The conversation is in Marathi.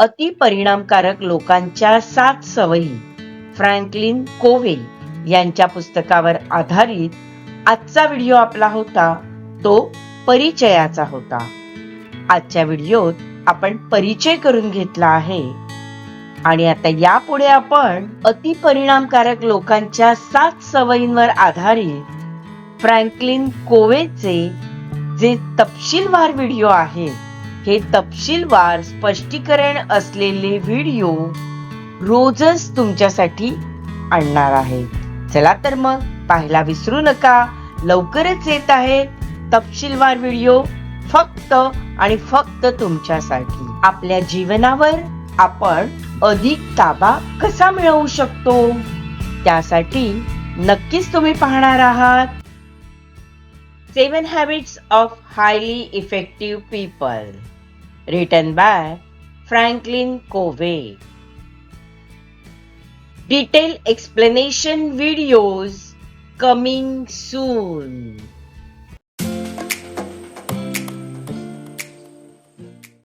अति परिणामकारक लोकांच्या सात सवयी फ्रँकलिन कोवे यांच्या पुस्तकावर आधारित आजचा व्हिडिओ आपला होता तो परिचयाचा होता. आजच्या व्हिडिओत आपण परिचय करून घेतला आहे. आणि आता यापुढे आपण अति परिणामकारक लोकांच्या सात सवयींवर आधारित फ्रँकलिन कोवेचे जे तपशीलवार व्हिडिओ आहेत हे तपशीलवार स्पष्टीकरण असलेले व्हिडिओ रोजच तुमच्यासाठी आणणार आहे चला तर मग पाहायला विसरू नका. लवकरच येत आहेत तपशीलवार व्हिडिओ फक्त आणि फक्त तुमच्यासाठी. आपल्या जीवनावर आपण अधिक ताबा कसा मिळवू शकतो? त्यासाठी नक्कीच तुम्ही पाहणार आहात. 7 Habits of Highly Effective People, written by Franklin Covey. Detailed explanation videos coming soon.